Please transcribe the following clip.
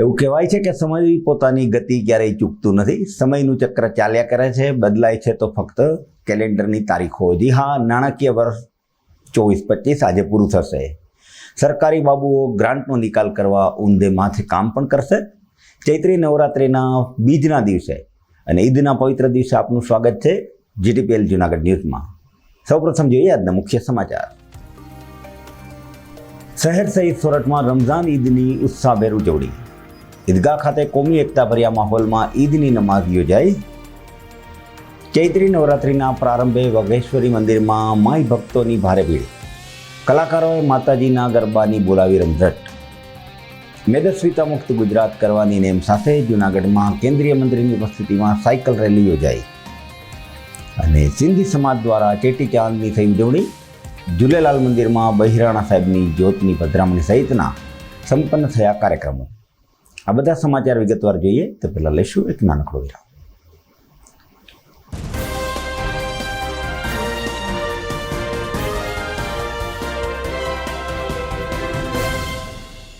એવું કહેવાય છે કે સમય પોતાની ગતિ ક્યારેય ચૂકતું નથી. સમયનું ચક્ર ચાલ્યા કરે છે, બદલાય છે તો ફક્ત કેલેન્ડરની તારીખો. જી હા, નાણાકીય વર્ષ ચોવીસ પચીસ આજે પૂરું થશે. સરકારી બાબુઓ ગ્રાન્ટનો નિકાલ કરવા ઊંધે માથે કામ પણ કરશે. ચૈત્રી નવરાત્રિના બીજના દિવસે અને ઈદના પવિત્ર દિવસે આપનું સ્વાગત છે જીટીપીએલ જુનાગઢ ન્યૂઝમાં. સૌપ્રથમ જોઈએ આજના મુખ્ય સમાચાર. શહેર સહિત સોરઠમાં રમઝાન ઈદની ઉત્સાહભેર ઉજવણી. ઈદગાહ ખાતે કોમી એકતા ભર્યા માહોલમાં ઈદની નમાઝ યોજાઈ. ચૈત્રી નવરાત્રિના પ્રારંભે વઘેશ્વરી મંદિરમાં માય ભક્તોની ભારે ભીડ. કલાકારોએ માતાજીના ગરબાની બોલાવી રમઝટ. મેદસ્વીતા મુક્ત ગુજરાત કરવાની નેમ સાથે જૂનાગઢમાં કેન્દ્રીય મંત્રીની ઉપસ્થિતિમાં સાયકલ રેલી યોજાઈ. અને સિંધી સમાજ દ્વારા ચેટી ચાંદની થઈ ઉજવણી. ઝૂલેલાલ મંદિરમાં બહિરાણા સાહેબની જ્યોતની પધરામણી સહિતના સંપન્ન થયા કાર્યક્રમો. આ બધા સમાચાર વિગતવાર જોઈએ તો પહેલાં લઈશું એક નાનકડો વિરામ.